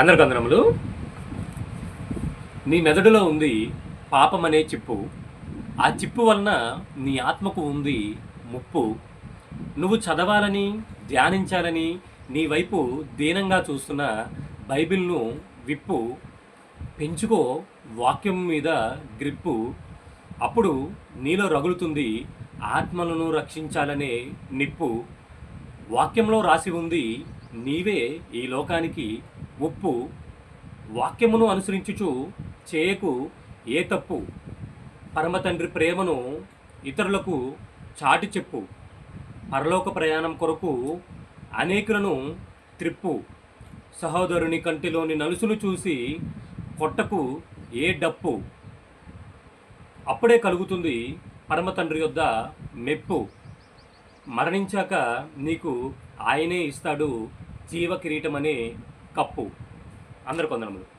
అందరికి అందరములు నీ మెదడులో ఉంది పాపం అనే చిప్పు. ఆ చిప్పు వలన నీ ఆత్మకు ఉంది ముప్పు. నువ్వు చదవాలని ధ్యానించాలని నీ వైపు దీనంగా చూస్తున్న బైబిల్ను విప్పు. పెంచుకో వాక్యం మీద గ్రిప్పు. అప్పుడు నీలో రగులుతుంది ఆత్మలను రక్షించాలనే నిప్పు. వాక్యంలో రాసి ఉంది నీవే ఈ లోకానికి ఉప్పు వాక్యమును అనుసరించుచు చేయకు ఏ తప్పు? పరమతండ్రి ప్రేమను ఇతరులకు చాటి చెప్పు. పరలోక ప్రయాణం కొరకు అనేకులను త్రిప్పు. సహోదరుని కంటిలోని నలుసును చూసి కొట్టకు ఏ డప్పు? అప్పుడే కలుగుతుంది పరమతండ్రి యొద్ద మెప్పు. మరణించాక నీకు ఆయనే ఇస్తాడు జీవ కిరీటం అనే కప్పు. అందరు కొందరములు